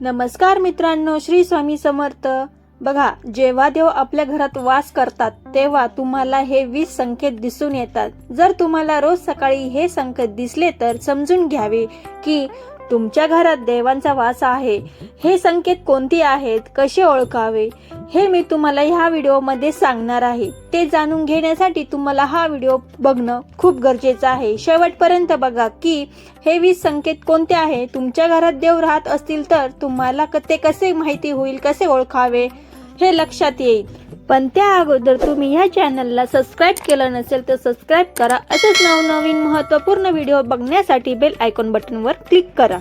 नमस्कार मित्रांनो श्री स्वामी समर्थ. बघा जेव्हा देव आपल्या घरात वास करतात तेव्हा तुम्हाला हे वीस संकेत दिसून येतात. जर तुम्हाला रोज सकाळी हे संकेत दिसले तर समजून घ्यावे की तुमच्या घरात देवांचा वास आहे. हे संकेत कोणती आहेत? कसे ओळखावे? हे मी तुम्हाला ह्या व्हिडिओमध्ये सांगणार आहे. ते जाणून घेण्यासाठी तुम्हाला हा व्हिडिओ बघणं खूप गरजेचं आहे. शेवटपर्यंत बघा की हे वीस संकेत कोणते आहे? तुमच्या घरात देव राहत असतील तर तुम्हाला क- ते कसे माहिती होईल? कसे ओळखावे? हे लक्षात येईल. पण त्या अगोदर तुम्ही ह्या चॅनलला सबस्क्राईब केलं नसेल तर सबस्क्राईब करा. असेच नवनवीन महत्त्वपूर्ण व्हिडिओ बघण्यासाठी बेल आयकॉन बटनवर क्लिक करा.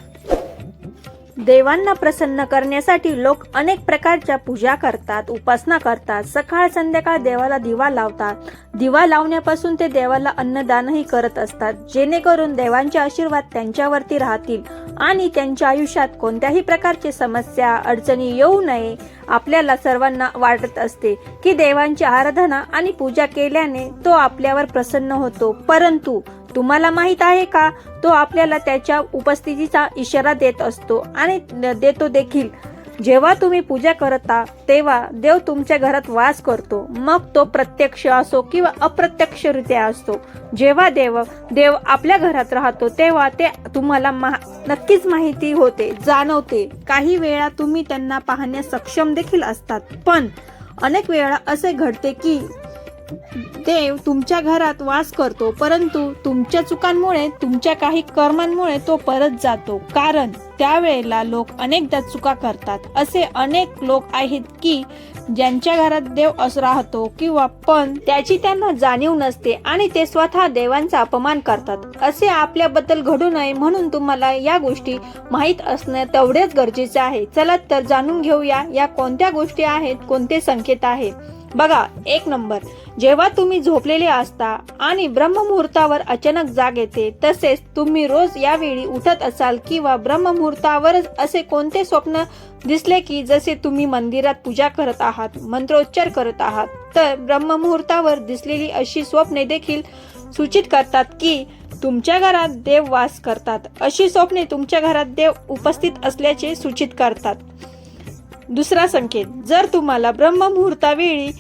देवांना प्रसन्न करण्यासाठी लोक अनेक प्रकारच्या पूजा करतात उपासना करतात. सकाळ संध्याकाळ देवाला दिवा लावतात. दिवा लावण्यापासून ते देवाला अन्नदानही करत असतात. जेणेकरून देवांचे आशीर्वाद त्यांच्यावरती राहतील आणि त्यांच्या आयुष्यात कोणत्याही प्रकारची समस्या अडचणी येऊ नये आपल्याला सर्वांना वाटत असते की देवांची आराधना आणि पूजा केल्याने तो आपल्यावर प्रसन्न होतो. परंतु तुम्हाला माहीत आहे का? तो आपल्याला त्याच्या उपस्थितीचा इशारा देत असतो आणि देतो देखील. जेव्हा तुम्ही पूजा करता तेव्हा देव तुमच्या घरात वास करतो. मग तो प्रत्यक्ष असो किंवा अप्रत्यक्षरित्या असतो. जेव्हा देव देव आपल्या घरात राहतो तेव्हा ते तुम्हाला महा- नक्कीच माहिती होते जाणवते. काही वेळा तुम्ही त्यांना पाहण्यास सक्षम देखील असतात. पण अनेक वेळा असे घडते की देव तुमच्या घरात वास करतो परंतु तुमच्या चुकांमुळे तुमच्या काही कर्मांमुळे तो परत जातो. कारण त्यावेळेला लोक अनेकदा चुका करतात. असे अनेक लोक आहेत की ज्यांच्या घरात देव असं राहतो किंवा पण त्याची त्यांना जाणीव नसते आणि ते स्वतः देवांचा अपमान करतात. असे आपल्याबद्दल घडू नये म्हणून तुम्हाला या गोष्टी माहीत असणे तेवढेच गरजेचे आहे. चला तर जाणून घेऊया या कोणत्या गोष्टी आहेत कोणते संकेत आहेत बघा एक नंबर. जेव्हा तुम्ही झोपलेले असता आणि ब्रह्ममुहूर्तावर अचानक जाग येते तसेच तुम्ही रोज यावेळी उठत असाल किंवा ब्रह्ममुहूर्तावरच असे कोणते स्वप्न दिसले की जसे तुम्ही मंदिरात पूजा करत आहात मंत्रोच्चार करत आहात तर ब्रह्ममुहूर्तावर दिसलेली अशी स्वप्ने देखील सूचित करतात की तुमच्या घरात देव वास करतात. अशी स्वप्ने तुमच्या घरात देव उपस्थित असल्याचे सूचित करतात. दुसरा संकेत. जर तुम्हाला ब्रह्ममुहूर्तावेळी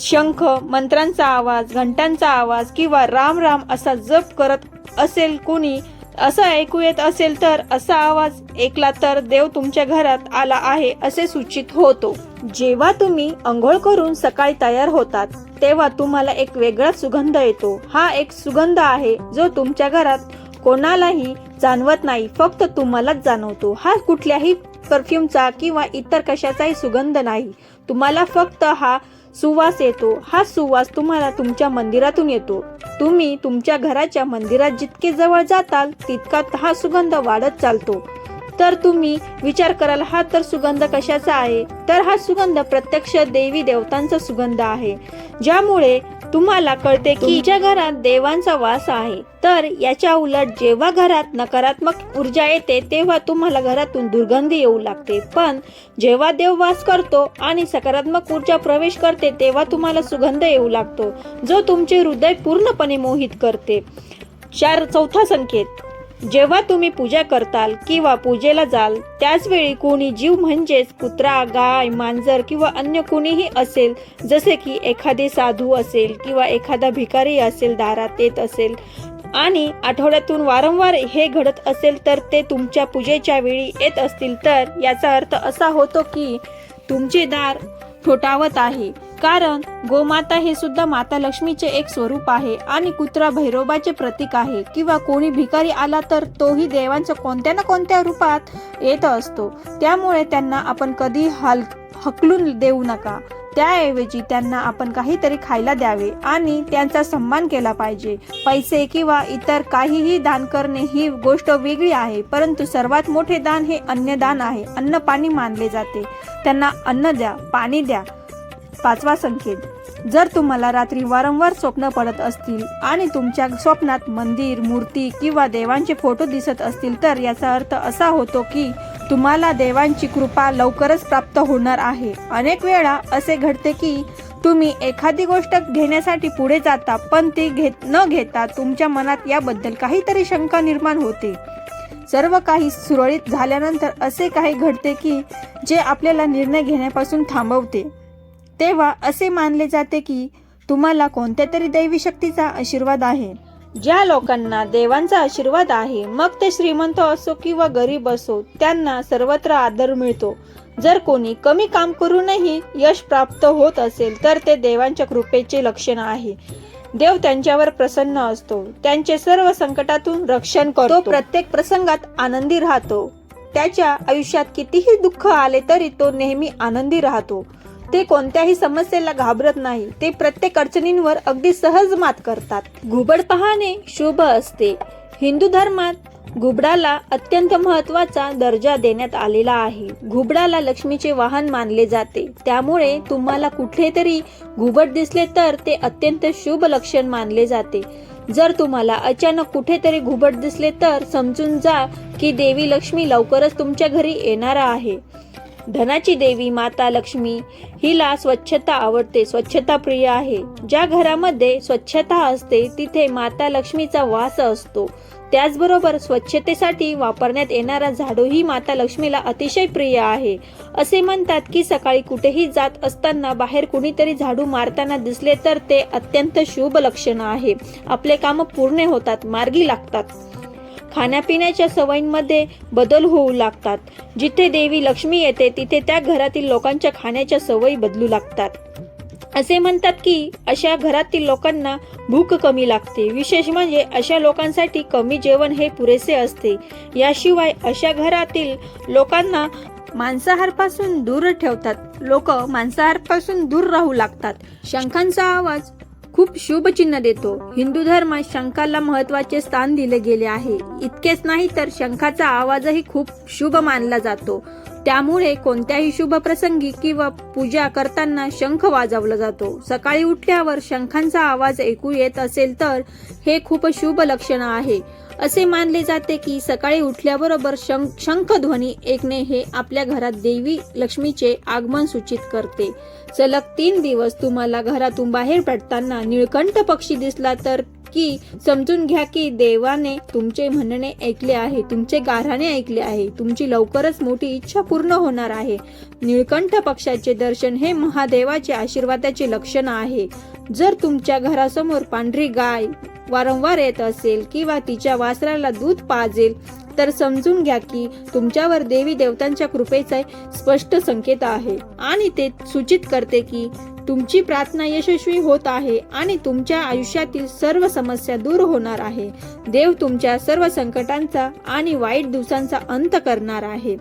शंख मंत्रांचा आवाज घंटांचा आवाज किंवा राम राम असा जप करत असेल कोणी असं ऐकू येत असेल तर असा आवाज ऐकला तर देव तुमच्या घरात आला आहे असे सूचित होतो. जेव्हा तुम्ही अंघोळ करून सकाळी तयार होतात तेव्हा तुम्हाला एक वेगळाच सुगंध येतो. हा एक सुगंध आहे जो तुमच्या घरात कोणालाही जाणवत नाही फक्त तुम्हालाच जाणवतो. हा कुठल्याही परफ्यूमचा किंवा इतर कशाचाही सुगंध नाही. तुम्हाला फक्त हा सुवास येतो. हा सुवास तुम्हाला तुमच्या मंदिरातून येतो. तुम्ही तुमच्या घराच्या मंदिरात जितके जवळ जाताल तितका हा सुगंध वाढत चालतो. तर तुम्ही विचार कराल हा तर सुगंध कशाचा आहे? तर हा सुगंध प्रत्यक्ष देवी देवतांचा सुगंध आहे. ज्यामुळे तुम्हाला कळते की तुमच्या घरात देवांचा वास आहे. तर याच्या उलट जेव्हा घरात नकारात्मक ऊर्जा येते तेव्हा तुम्हाला घरातून दुर्गंधी येऊ लागते. पण जेव्हा देव वास करतो आणि सकारात्मक ऊर्जा प्रवेश करते तेव्हा तुम्हाला सुगंध येऊ लागतो जो तुमचे हृदय पूर्णपणे मोहित करते. चार चौथा संकेत. जेव्हा तुम्ही पूजा करताल किंवा पूजेला जाल त्याचवेळी कोणी जीव म्हणजेच कुत्रा गाय मांजर किंवा अन्य कोणीही असेल जसे की एखादे साधू असेल किंवा एखादा भिकारी असेल दारात येत असेल आणि आठवड्यातून वारंवार हे घडत असेल तर ते तुमच्या पूजेच्या वेळी येत असतील तर याचा अर्थ असा होतो की तुमचे दार ठोठावत आहे. कारण गोमाता हे सुद्धा माता लक्ष्मीचे एक स्वरूप आहे आणि कुत्रा भैरोबाचे प्रतीक आहे. किंवा कोणी भिकारी आला तर तोही देवांच्या कोणत्या ना कोणत्या रूपात येत असतो. त्यामुळे त्यांना आपण कधी हल हकलून देऊ नका. त्याऐवजी त्यांना आपण काहीतरी खायला द्यावे आणि त्यांचा सन्मान केला पाहिजे. पैसे किंवा इतर काहीही दान करणे ही गोष्ट वेगळी आहे परंतु सर्वात मोठे दान हे अन्नदान आहे. अन्न पाणी मानले जाते. त्यांना अन्न द्या पाणी द्या. पाचवा संकेत. जर तुम्हाला रात्री वारंवार स्वप्न पडत असतील आणि तुमच्या स्वप्नात मंदिर मूर्ती किंवा देवांचे फोटो दिसत असतील तर याचा अर्थ असा होतो की तुम्हाला देवांची कृपा लवकरच प्राप्त होणार आहे. अनेक वेळा असे घडते की तुम्ही एखादी गोष्ट घेण्यासाठी पुढे जाता पण ती घेत न घेता तुमच्या मनात याबद्दल काहीतरी शंका निर्माण होते. सर्व काही सुरळीत झाल्यानंतर असे काही घडते की जे आपल्याला निर्णय घेण्यापासून थांबवते. तेव्हा असे मानले जाते की तुम्हाला कोणत्या तरी दैवी शक्तीचा आशीर्वाद आहे. ज्या लोकांना देवांचा आशीर्वाद आहे मग ते श्रीमंत असो किंवा गरीब असो त्यांना सर्वत्र आदर मिळतो. जर कोणी कमी काम करूनही यश प्राप्त होत असेल तर ते देवांच्या कृपेचे लक्षण आहे. देव त्यांच्यावर प्रसन्न असतो. त्यांचे सर्व संकटातून रक्षण करतो. प्रत्येक प्रसंगात आनंदी राहतो. त्याच्या आयुष्यात कितीही दुःख आले तरी तो नेहमी आनंदी राहतो. ते कोणत्याही समस्येला घाबरत नाही. ते प्रत्येक अडचणींवर अगदी सहज मात करतात. घुबड पाहणे शुभ असते. हिंदू धर्मात घुबडाला अत्यंत महत्त्वाचा दर्जा देण्यात आलेला आहे. घुबडाला लक्ष्मीचे वाहन मानले जाते. त्यामुळे तुम्हाला कुठले तरी घुबड दिसले तर ते अत्यंत शुभ लक्षण मानले जाते. जर तुम्हाला अचानक कुठेतरी घुबड दिसले तर समजून जा की देवी लक्ष्मी लवकरच तुमच्या घरी येणार आहे. धनाची देवी माता लक्ष्मी हिला स्वच्छता आवडते स्वच्छता प्रिय आहे. ज्या घरामध्ये स्वच्छता असते तिथे माता लक्ष्मीचा वास असतो. त्याचबरोबर स्वच्छतेसाठी वापरण्यात येणारा झाडू ही माता लक्ष्मीला अतिशय प्रिय आहे. असे म्हणतात की सकाळी कुठेही जात असताना बाहेर कुणीतरी झाडू मारताना दिसले तर ते अत्यंत शुभ लक्षण आहे. आपले काम पूर्ण होतात मार्गी लागतात. खाण्यापिण्याच्या सवयींमध्ये बदल होऊ लागतात. जिथे देवी लक्ष्मी येते तिथे त्या घरातील लोकांच्या खाण्याच्या सवयी बदलू लागतात. असे म्हणतात की अशा घरातील लोकांना भूक कमी लागते. विशेष म्हणजे अशा लोकांसाठी कमी जेवण हे पुरेसे असते. याशिवाय अशा घरातील लोकांना मांसाहारपासून दूर ठेवतात. लोक मांसाहारपासून दूर राहू लागतात. शंखांचा आवाज खूप शुभ चिन्ह देतो. हिंदू धर्मात शंखाला महत्त्वाचे स्थान दिले गेले आहे. इतकेच नाही तर शंखाचा आवाजही खूप शुभ मानला जातो. त्यामुळे कोणत्याही शुभ प्रसंगी किंवा पूजा करताना शंख वाजवला जातो. सकाळी उठल्यावर शंखांचा आवाज ऐकू येत असेल तर हे खूप शुभ लक्षण आहे. असे मानले जाते की सकाळी उठल्याबरोबर शंख शंख ध्वनी ऐकणे हे आपल्या घरात देवी लक्ष्मीचे आगमन सूचित करते. सलग तीन दिवस तुम्हाला घरातून बाहेर पडताना निळकंठ पक्षी दिसला तर की समजून घ्या की देवाने तुमचे म्हणणे ऐकले आहे तुमचे गाऱ्हाणे ऐकले आहे तुमची लवकरच मोठी इच्छा पूर्ण होणार आहे. निळकंठ पक्षाचे दर्शन हे महादेवाचे आशीर्वादाचे लक्षण आहे. जर तुमच्या घरासमोर पांढरी गाय वारंवार येत असेल किंवा तिच्या वासराला दूध पाजेल तर समजून घ्या की तुमच्यावर देवी देवतांच्या कृपेचा स्पष्ट संकेत आहे. आणि ते सूचित करते की तुमची प्रार्थना यशस्वी होत आहे आणि तुमच्या आयुष्यातील सर्व समस्या दूर होणार आहे. देव तुमच्या सर्व संकटांचा आणि वाईट दिवसांचा अंत करणार आहे.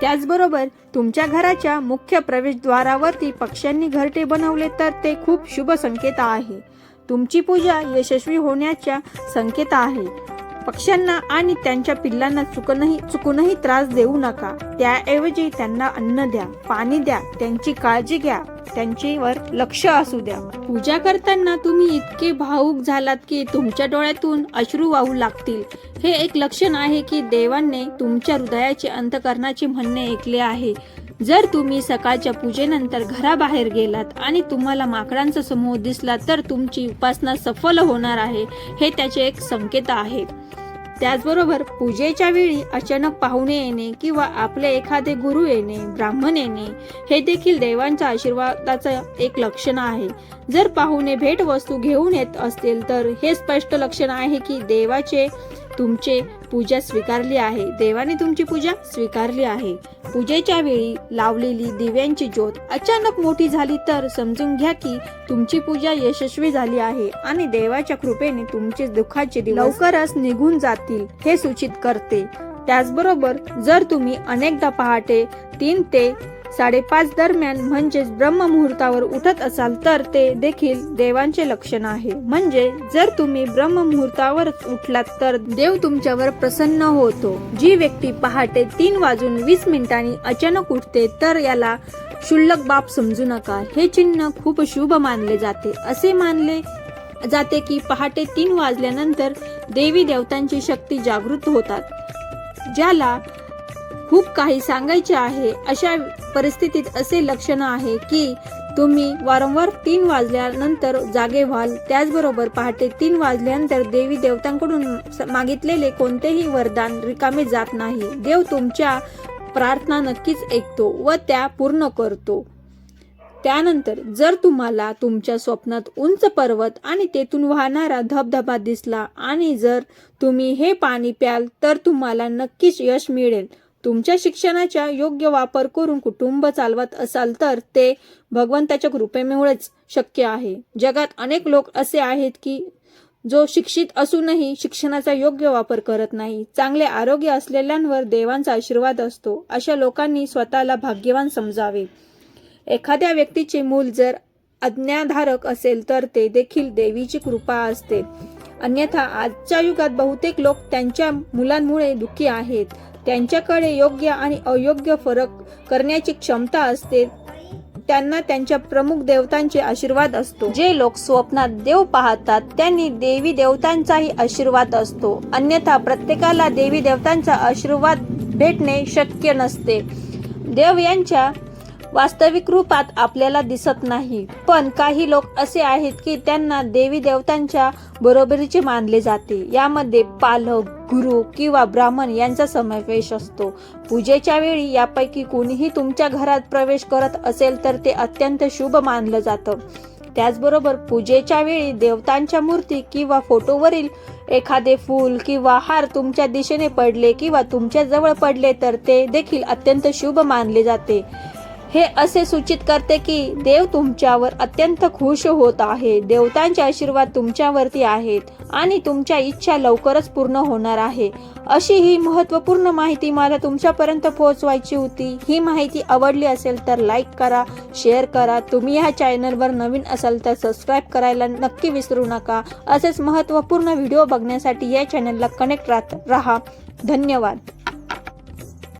त्याचबरोबर तुमच्या घराच्या मुख्य प्रवेशद्वारावरती पक्ष्यांनी घरटे बनवले तर ते खूप शुभ संकेत आहे. तुमची पूजा यशस्वी होण्याच्या संकेत आहे. पक्ष्यांना आणि त्यांच्या पिल्लांना चुकूनही चुकूनही त्रास देऊ नका. त्याऐवजी त्यांना अन्न द्या पाणी द्या त्यांची काळजी घ्या त्यांच्यावर लक्ष असू द्या. पूजा करताना तुम्ही इतके भावुक झालात की तुमच्या डोळ्यातून अश्रू वाहू लागतील. हे एक लक्षण आहे की देवाने तुमच्या हृदयाचे अंतकरणाचे म्हणणे ऐकले आहे. जर तुम्ही सकाळच्या पूजेनंतर घराबाहेर गेलात आणि तुम्हाला माकडांचा समूह दिसला तर तुमची उपासना सफल होणार आहे हे त्याचे एक संकेत आहे. त्याचबरोबर पूजेच्या वेळी अचानक पाहुणे येणे किंवा आपले एखादे गुरु येणे ब्राह्मण येणे हे देखील देवांच्या आशीर्वादाचं एक लक्षण आहे. जर पाहुणे भेट वस्तू घेऊन येत असतील तर हे स्पष्ट लक्षण आहे की देवाचे तुमचे पूजा स्वीकारली आहे. देवाने तुमची पूजा स्वीकारली आहे. पूजेच्या वेळी लावलेली दिव्यांची ज्योत अचानक मोठी झाली तर समजून घ्या की तुमची पूजा यशस्वी झाली आहे आणि देवाच्या कृपेने तुमचे दुःखाचे दिवस लवकरच निघून जातील हे सूचित करते. त्याचबरोबर जर तुम्ही अनेकदा पहाटे तीन ते साडेपाच दरम्यान म्हणजेच ब्रह्म मुहूर्तावर उठत असाल तर ते देखील देवांचे लक्षण आहे. म्हणजे जर तुम्ही ब्रह्म मुहूर्तावर उठलात तर देव तुमच्यावर प्रसन्न होतो. जी व्यक्ती पहाटे तीन वाजून वीस मिनिटांनी अचानक उठते तर याला क्षुल्लक बाप समजू नका. हे चिन्ह खूप शुभ मानले जाते. असे मानले जाते की पहाटे तीन वाजल्यानंतर देवी देवतांची शक्ती जागृत होतात ज्याला खूप काही सांगायचे आहे. अशा परिस्थितीत असे लक्षण आहे की तुम्ही वारंवार तीन वाजल्यानंतर जागे व्हाल. त्याचबरोबर पहाटे तीन वाजल्यानंतर देवी देवतांकडून मागितलेले कोणतेही वरदान रिकामे जात नाही. देव तुमच्या प्रार्थना नक्कीच ऐकतो व त्या पूर्ण करतो. त्यानंतर जर तुम्हाला तुमच्या स्वप्नात उंच पर्वत आणि तेथून वाहणारा धबधबा दिसला आणि जर तुम्ही हे पाणी प्याल तर तुम्हाला नक्कीच यश मिळेल. तुमच्या शिक्षणाचा योग्य वापर करून कुटुंब चालवत असाल तर ते भगवंताच्या कृपेमुळेच शक्य आहे. जगात अनेक लोक असे आहेत की जो शिक्षित असूनही शिक्षणाचा योग्य वापर करत नाही. चांगले आरोग्य असलेल्यांवर देवांचा आशीर्वाद असतो. अशा लोकांनी स्वतःला भाग्यवान समजावे. एखाद्या व्यक्तीचे मूल जर अज्ञाधारक असेल तर ते देखील देवीची कृपा असते. अन्यथा आजच्या युगात बहुतेक लोक त्यांच्या मुलांमुळे दुःखी आहेत. त्यांच्याकडे योग्य आणि अयोग्य फरक करण्याची क्षमता असते त्यांना त्यांच्या प्रमुख देवतांचे आशीर्वाद असतो. जे लोक स्वप्नात देव पाहतात त्यांनी देवी देवतांचाही आशीर्वाद असतो. अन्यथा प्रत्येकाला देवी देवतांचा आशीर्वाद भेटणे शक्य नसते. देव यांच्या वास्तविक रूपात आपल्याला दिसत नाही. पण काही लोक असे आहेत की त्यांना देवी देवतांच्या बरोबरीचे मानले जाते. यामध्ये पालक गुरु किंवा ब्राह्मण यांचा समावेश असतो. पूजेच्या वेळी यापैकी कोणीही तुमच्या घरात प्रवेश करत असेल तर ते अत्यंत शुभ मानलं जातं. त्याचबरोबर पूजेच्या वेळी देवतांच्या मूर्ती किंवा फोटोवरील एखादे फूल किंवा हार तुमच्या दिशेने पडले किंवा तुमच्या जवळ पडले तर ते देखील अत्यंत शुभ मानले जाते. हे असे सूचित करते की देव तुमच्यावर अत्यंत खुश होत आहे. देवतांचे आशीर्वाद तुमच्यावरती आहेत आणि तुमच्या इच्छा लवकरच पूर्ण होणार आहे. अशी ही महत्त्वपूर्ण माहिती मला तुमच्यापर्यंत पोहोचवायची होती. ही माहिती आवडली असेल तर लाईक करा शेअर करा. तुम्ही ह्या चॅनलवर नवीन असाल तर सबस्क्राईब करायला नक्की विसरू नका. असेच महत्त्वपूर्ण व्हिडिओ बघण्यासाठी या चॅनलला कनेक्ट राहत राहा. धन्यवाद.